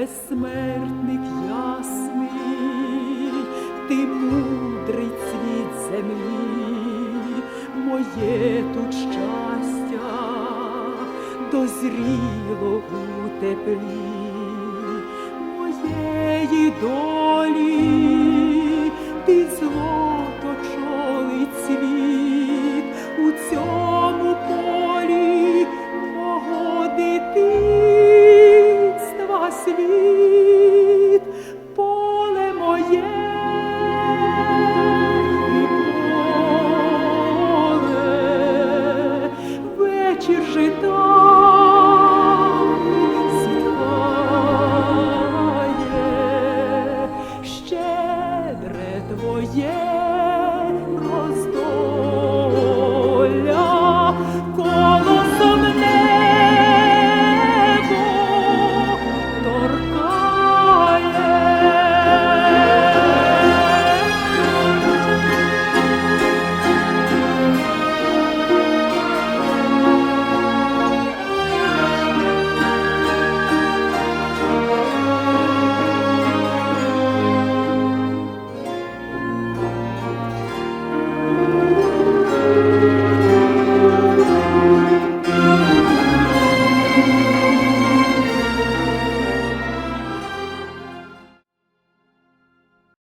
безсмертник ясний, ти мудрий цвіт землі, моє тут щастя дозріло у теплі do